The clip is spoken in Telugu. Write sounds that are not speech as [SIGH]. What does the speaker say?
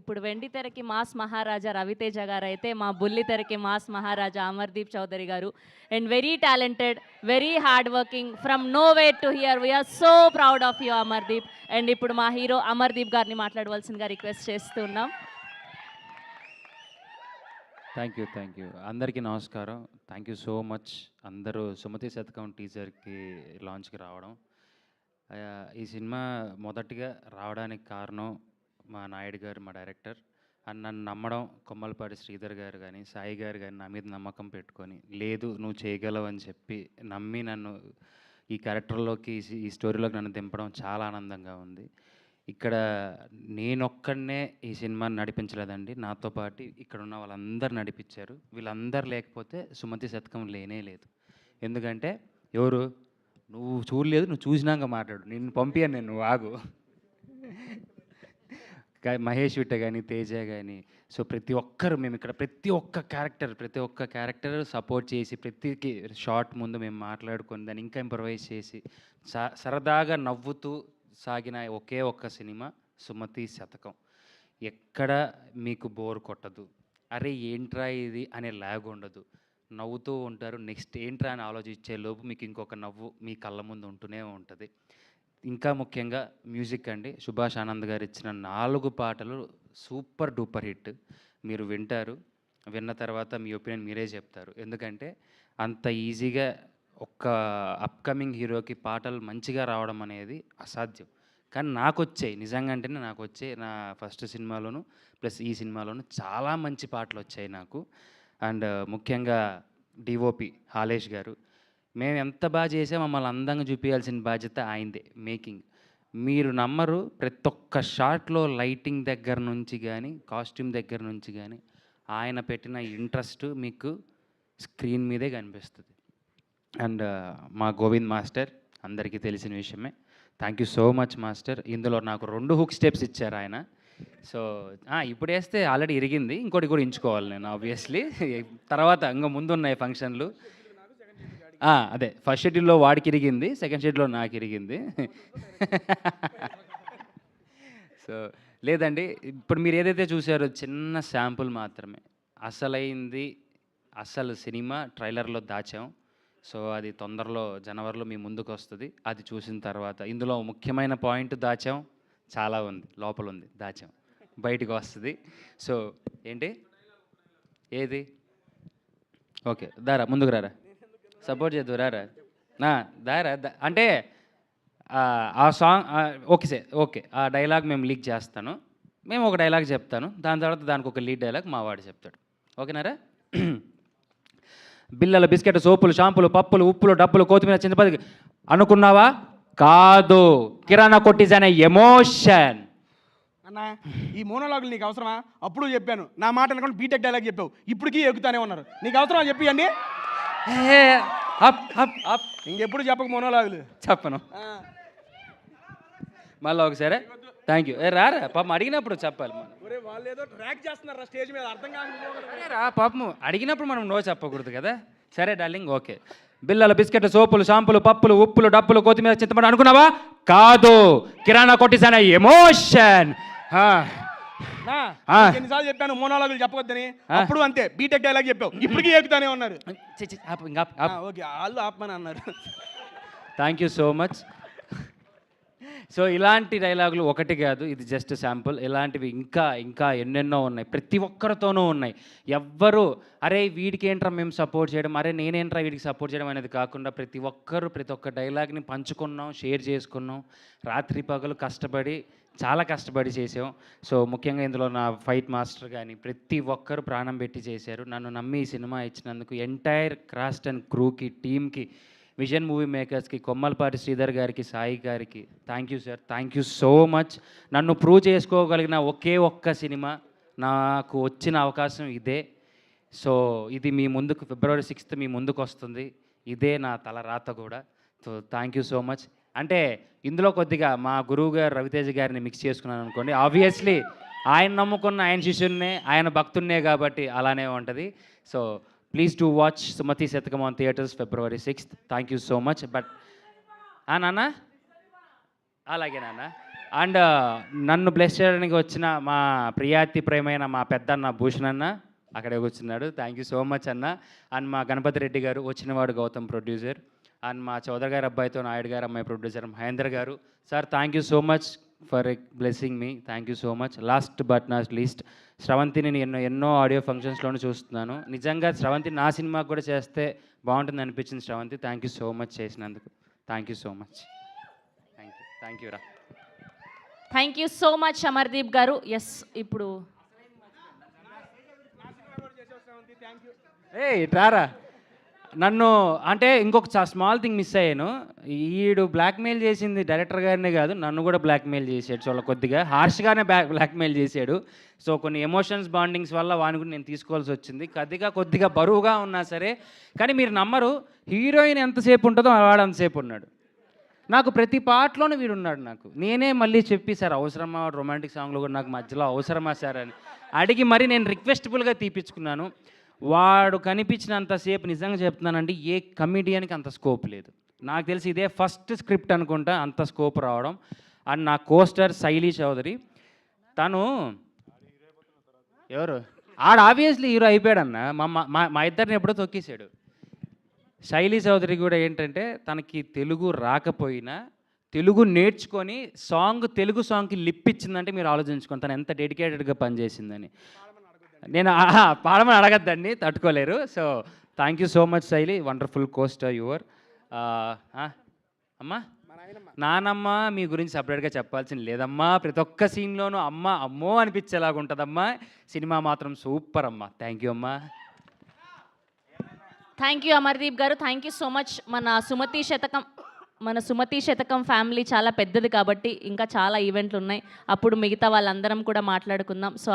ఇప్పుడు వెండి తెరకి మాస్ మహారాజా రవితేజ గారు అయితే మా బుల్లి తెరకి మాస్ మహారాజా అమర్దీప్ చౌదరి గారు. And very talented very hard working from no way to here we're so proud of you Amardeep. And ఇప్పుడు మా హీరో అమర్దీప్ గారిని మాట్లాడవలసిందిగా రిక్వెస్ట్ చేస్తున్నాం. థ్యాంక్ యూ థ్యాంక్ యూ అందరికీ నమస్కారం. థ్యాంక్ యూ సో మచ్ అందరూ సుమతి శతకం టీజర్కి లాంచ్కి రావడం. ఈ సినిమా మొదటిగా రావడానికి కారణం మా నాయుడు గారు మా డైరెక్టర్ అని నన్ను నమ్మడం కొమ్మలపాటి శ్రీధర్ గారు కానీ సాయి గారు కానీ నా మీద నమ్మకం పెట్టుకొని లేదు నువ్వు చేయగలవు అని చెప్పి నమ్మి నన్ను ఈ క్యారెక్టర్లోకి ఈ స్టోరీలోకి నన్ను దింపడం చాలా ఆనందంగా ఉంది. ఇక్కడ నేనొక్కడనే ఈ సినిమాని నడిపించలేదండి. నాతో పాటు ఇక్కడ ఉన్న వాళ్ళందరూ నడిపించారు. వీళ్ళందరూ లేకపోతే సుమతి శతకం లేనే లేదు. ఎందుకంటే ఎవరు? నువ్వు చూడలేదు నువ్వు చూసినాక మాట్లాడు. నిన్ను పంపియను నేను ఆగు. మహేష్ విట్ట కానీ తేజ కానీ సో ప్రతి ఒక్కరు మేము ఇక్కడ ప్రతి ఒక్క క్యారెక్టర్ ప్రతి ఒక్క క్యారెక్టర్ సపోర్ట్ చేసి ప్రతి షార్ట్ ముందు మేము మాట్లాడుకొని దాన్ని ఇంకా ఇంప్రవైజ్ చేసి స- సరదాగా నవ్వుతూ సాగిన ఒకే ఒక్క సినిమా సుమతి శతకం. ఎక్కడ మీకు బోర్ కొట్టదు. అరే ఏంట్రా ఇది అనే లాగ్ ఉండదు. నవ్వుతూ ఉంటారు. నెక్స్ట్ ఏంట్రా అని ఆలోచించే లోపు మీకు ఇంకొక నవ్వు మీ కళ్ళ ముందు ఉంటూనే ఉంటుంది. ఇంకా ముఖ్యంగా మ్యూజిక్ అండి. సుభాష్ ఆనంద్ గారు ఇచ్చిన నాలుగు పాటలు సూపర్ డూపర్ హిట్. మీరు వింటారు విన్న తర్వాత మీ ఒపీనియన్ మీరే చెప్తారు. ఎందుకంటే అంత ఈజీగా ఒక్క అప్కమింగ్ హీరోకి పాటలు మంచిగా రావడం అనేది అసాధ్యం. కానీ నాకు వచ్చాయి నిజంగా అంటేనే నాకు వచ్చాయి నా ఫస్ట్ సినిమాలోను ప్లస్ ఈ సినిమాలోను చాలా మంచి పాటలు వచ్చాయి నాకు. అండ్ ముఖ్యంగా డిఓపి హాలేష్ గారు. మేము ఎంత బాగా చేసా మమ్మల్ని అందంగా చూపించాల్సిన బాధ్యత ఆయనదే మేకింగ్ మీరు నమ్మరు ప్రతి ఒక్క షాట్లో లైటింగ్ దగ్గర నుంచి కానీ కాస్ట్యూమ్ దగ్గర నుంచి కానీ ఆయన పెట్టిన ఇంట్రెస్ట్ మీకు స్క్రీన్ మీదే కనిపిస్తుంది. అండ్ uh, మా గోవింద్ మాస్టర్ అందరికీ తెలిసిన విషయమే. Thank you so much master. ఇందులో నాకు రెండు హుక్ స్టెప్స్ ఇచ్చారు ఆయన. సో ఇప్పుడు వేస్తే ఆల్రెడీ ఇరిగింది. ఇంకోటి కూడా ఇంచుకోవాలి నేను ఆబ్వియస్లీ [LAUGHS] తర్వాత ఇంకా ముందున్నాయి ఫంక్షన్లు అదే. ఫస్ట్ షెడ్యూల్లో వాడికి ఇరిగింది సెకండ్ షెడ్యూల్లో నాకు ఇరిగింది సో లేదండి. ఇప్పుడు మీరు ఏదైతే చూసారో చిన్న శాంపుల్ మాత్రమే. అసలైంది అసలు సినిమా ట్రైలర్లో దాచాం. సో అది తొందరలో జనవరిలో మీ ముందుకు వస్తుంది. అది చూసిన తర్వాత ఇందులో ముఖ్యమైన పాయింట్ దాచాం. చాలా ఉంది. లోపల ఉంది. దాచాం. బయటికి వస్తుంది. సో ఏంటి? ఏది? ఓకే. దారా ముందుకు రారా? సపోర్ట్ చేద్దు రారా నా దారా అంటే ఆ, సాంగ్ ఓకే సార్ ఓకే. ఆ డైలాగ్ మేము లీక్ చేస్తాను. మేము ఒక డైలాగ్ చెప్తాను. దాని తర్వాత దానికి ఒక లీడ్ డైలాగ్ మావాడు చెప్తాడు. ఓకేనారా? బిల్లలు బిస్కెట్ సోపులు షాంపులు పప్పులు ఉప్పులు డబ్బులు కొత్తిమీర చింతపది అనుకున్నావా? కాదు. కిరాణా కొట్టిజ్ అనే ఎమోషన్. అన్న ఈ మోనోలాగులు నీకు అవసరమా? అప్పుడు చెప్పాను. నా మాట అనుకోండి బీటెక్ డైలాగ్ చెప్పావు. ఇప్పటికీ ఎక్కుతానే ఉన్నారు. నీకు అవసరమా చెప్పియండి అప్ అప్ అప్ ఇంకెప్పుడు చెప్పక మోనోలాగులు. చెప్పను. మళ్ళీ ఒకసారి. థ్యాంక్ యూ రారా పాపం అడిగినప్పుడు చెప్పాలి మనం. ఒరే వాళ్ళు ఏదో ట్రాక్ చేస్తున్నారు స్టేజ్ మీద అర్థం కాదు రా పాపం అడిగినప్పుడు మనం నో చెప్పకూడదు కదా? సరే డార్లింగ్ ఓకే. బిల్లల బిస్కెట్ సోపులు షాంపులు పప్పులు ఉప్పులు డప్పులు కొత్తిమీర చింతపండు అనుకున్నావా? కాదు. కిరాణా కొట్టిసాన ఎమోషన్. ఎన్నిసార్లు చెప్పాను మోనోలాగులు చెప్పొద్దని. అప్పుడు అంతే బీటెక్ డైలాగ్ చెప్పావు. [LAUGHS] ఇప్పటికీ ఎక్కుతానే ఉన్నారు. ఆ, ఓకే వాళ్ళు ఆపమని అన్నారు. Thank you so much so ఇలాంటి డైలాగులు ఒకటి కాదు ఇది జస్ట్ శాంపుల్ ఇలాంటివి ఇంకా ఇంకా ఎన్నెన్నో ఉన్నాయి. ప్రతి ఒక్కరితోనూ ఉన్నాయి. ఎవ్వరు అరే వీడికి ఏంట్రా మేము సపోర్ట్ చేయడం? అరే నేనేంట్రా వీడికి సపోర్ట్ చేయడం అనేది కాకుండా ప్రతి ఒక్కరు ప్రతి ఒక్క డైలాగ్ని పంచుకున్నాం షేర్ చేసుకున్నాం. రాత్రి పగలు కష్టపడి చాలా కష్టపడి చేసాం. సో ముఖ్యంగా ఇందులో నా ఫైట్ మాస్టర్ కానీ ప్రతి ఒక్కరు ప్రాణం పెట్టి చేశారు. నన్ను నమ్మి ఈ సినిమా ఇచ్చినందుకు ఎంటైర్ క్రాస్ట్ అండ్ క్రూకి టీమ్కి విజన్ మూవీ మేకర్స్కి కొమ్మలపాటి శ్రీధర్ గారికి సాయి గారికి thank you sir thank you so much నన్ను ప్రూవ్ చేసుకోగలిగిన ఒకే ఒక్క సినిమా నాకు వచ్చిన అవకాశం ఇదే. సో ఇది మీ ముందుకు ఫిబ్రవరి సిక్స్త్ మీ ముందుకు వస్తుంది. ఇదే నా తల రాత కూడా. So thank you so much అంటే ఇందులో కొద్దిగా మా గురువు గారు రవితేజ గారిని మిక్స్ చేసుకున్నాను అనుకోండి. ఆబ్వియస్లీ ఆయన నమ్ముకున్న ఆయన శిష్యున్నే ఆయన భక్తున్నే కాబట్టి అలానే ఉంటుంది. So please do watch Sumathi Sathakam on theatres February sixth thank you so much but నాన్న? అలాగే నాన్న. అండ్ uh, నన్ను బ్లెస్ చేయడానికి వచ్చిన మా ప్రియాతి ప్రేమైన మా పెద్దన్న భూషణ్ అన్న అక్కడే కూర్చున్నాడు. థ్యాంక్ యూ సో మచ్ అన్న. అండ్ మా గణపతి రెడ్డి గారు వచ్చినవాడు గౌతమ్ ప్రొడ్యూసర్ అండ్ మా చౌదరి గారి అబ్బాయితో నాయుడు గారు అమ్మాయి ప్రొడ్యూసర్ మహేందర్ గారు. Sir thank you so much for blessing me thank you so much last but not least శ్రవంతిని నేను ఎన్నో ఎన్నో ఆడియో ఫంక్షన్స్లోనూ చూస్తున్నాను. నిజంగా శ్రవంతి నా సినిమాకి కూడా చేస్తే బాగుంటుంది అనిపించింది Sravanthi thank you so much చేసినందుకు. Thank you so much thank you thank you రా thank you so much Amardeep గారు ఎస్ ఇప్పుడు. ఏ రారా. నన్ను అంటే ఇంకొక స్మాల్ థింగ్ మిస్ అయ్యాను. ఈడు బ్లాక్మెయిల్ చేసింది డైరెక్టర్ గారినే కాదు నన్ను కూడా బ్లాక్మెయిల్ చేసాడు చాలా కొద్దిగా. హార్ష్గానే బ్లాక్ బ్లాక్మెయిల్ చేశాడు సో కొన్ని ఎమోషన్స్ బాండింగ్స్ వల్ల వాని కూడా నేను తీసుకోవాల్సి వచ్చింది. కొద్దిగా కొద్దిగా బరువుగా ఉన్నా సరే కానీ మీరు నమ్మరు హీరోయిన్ ఎంతసేపు ఉంటుందో వాడు అంతసేపు ఉన్నాడు. నాకు ప్రతి పాటలోనూ వీడున్నాడు నాకు. నేనే మళ్ళీ చెప్పి సార్ అవసరమా? రొమాంటిక్ సాంగ్లు కూడా నాకు మధ్యలో అవసరమా సార్? అని. అడిగి మరి నేను రిక్వెస్టబుల్గా తీపించుకున్నాను వాడు కనిపించినంతసేపు నిజంగా చెప్తున్నానండి ఏ కమిడియన్కి అంత స్కోప్ లేదు. నాకు తెలిసి ఇదే ఫస్ట్ స్క్రిప్ట్ అనుకుంటా అంత స్కోప్ రావడం. అండ్ నా కోస్టర్ శైలి చౌదరి తను ఎవరు? ఆడ ఆబ్వియస్లీ హీరో అయిపోయాడన్న. మా మా- మా ఇద్దరిని ఎప్పుడో తొక్కేశాడు. శైలి చౌదరి కూడా ఏంటంటే తనకి తెలుగు రాకపోయినా తెలుగు నేర్చుకొని సాంగ్ తెలుగు సాంగ్కి లిప్ ఇచ్చిందంటే మీరు ఆలోచించుకోండి. తను ఎంత డెడికేటెడ్గా పనిచేసిందని. నేను ఆహా, పాడమని అడగద్దండి తట్టుకోలేరు. So thank you so much Shaili wonderful coast your అమ్మా నానమ్మ మీ గురించి సపరేట్గా చెప్పాల్సింది లేదమ్మా. ప్రతి ఒక్క సీన్లోనూ అమ్మ అమ్మో అనిపించేలాగా ఉంటుందమ్మా. సినిమా మాత్రం సూపర్ అమ్మా. థ్యాంక్ యూ అమ్మా. థ్యాంక్ యూ అమర్దీప్ గారు. థ్యాంక్ యూ సో మచ్ మన సుమతి శతకం మన సుమతి శతకం ఫ్యామిలీ చాలా పెద్దది కాబట్టి ఇంకా చాలా ఈవెంట్లు ఉన్నాయి. అప్పుడు మిగతా వాళ్ళందరం కూడా మాట్లాడుకుందాం. సో